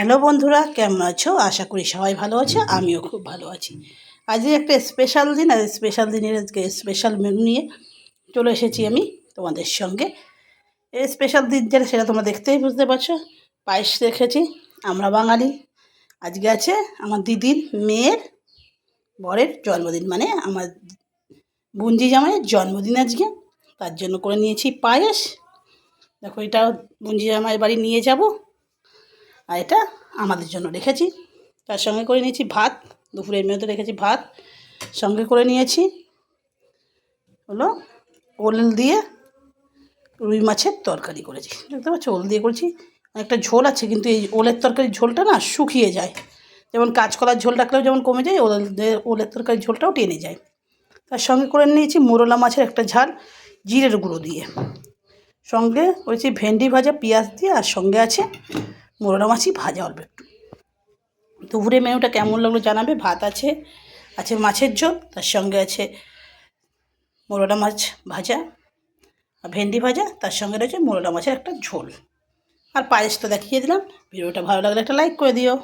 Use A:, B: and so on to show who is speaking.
A: Hello বন্ধুরা, কেমন আছো? আশা করি সবাই ভালো আছে, আমিও খুব ভালো আছি। আজকে একটা স্পেশাল দিন আর স্পেশাল দিনের আজকে স্পেশাল মেনু নিয়ে চলে এসেছি আমি তোমাদের সঙ্গে। এই স্পেশাল দিন যেটা সেটা তোমরা দেখতেই বুঝতে পারছ, পায়েস রেখেছি, আমরা বাঙালি। আজকে আছে আমার দিদির মেয়ের বরের জন্মদিন মানে আমার বুঞ্জি জামাইয়ের জন্মদিন আজকে। তার জন্য করে নিয়েছি পায়েস। দেখো এটা বুঞ্জি জামাইয়ের বাড়ি নিয়ে যাব। আর এটা আমাদের জন্য রেখেছি। তার সঙ্গে করে নিয়েছি ভাত, দুপুরের মেয়েতে রেখেছি ভাত, সঙ্গে করে নিয়েছি হলো ওল দিয়ে রুই মাছের তরকারি করেছি। দেখতে পাচ্ছ? ওল দিয়ে করেছি। একটা ঝোল আছে কিন্তু এই ওলের তরকারির ঝোলটা না শুকিয়ে যায়। যেমন কাঁচকলার ঝোল রাখলেও যেমন কমে যায়, ওল ওলের তরকারির ঝোলটাও টেনে যায়। তার সঙ্গে করে নিয়েছি মোরলা মাছের একটা ঝাল, জিরের গুঁড়ো দিয়ে। সঙ্গে করেছি ভেন্ডি ভাজা, পেঁয়াজ দিয়ে, আর সঙ্গে আছে মোরলা মাছই ভাজা অল্প একটু। দুপুরে মেনুটা কেমন লাগল জানাবে? ভাত আছে আছে মাছের ঝোল, তার সঙ্গে আছে মোরলা মাছ ভাজা, আর ভেন্ডি ভাজা, তার সঙ্গে রয়েছে মোরলা মাছের একটা ঝোল। আর পায়েস তো দেখিয়ে দিলাম। ভিডিওটা ভালো লাগলে একটা লাইক করে দিও।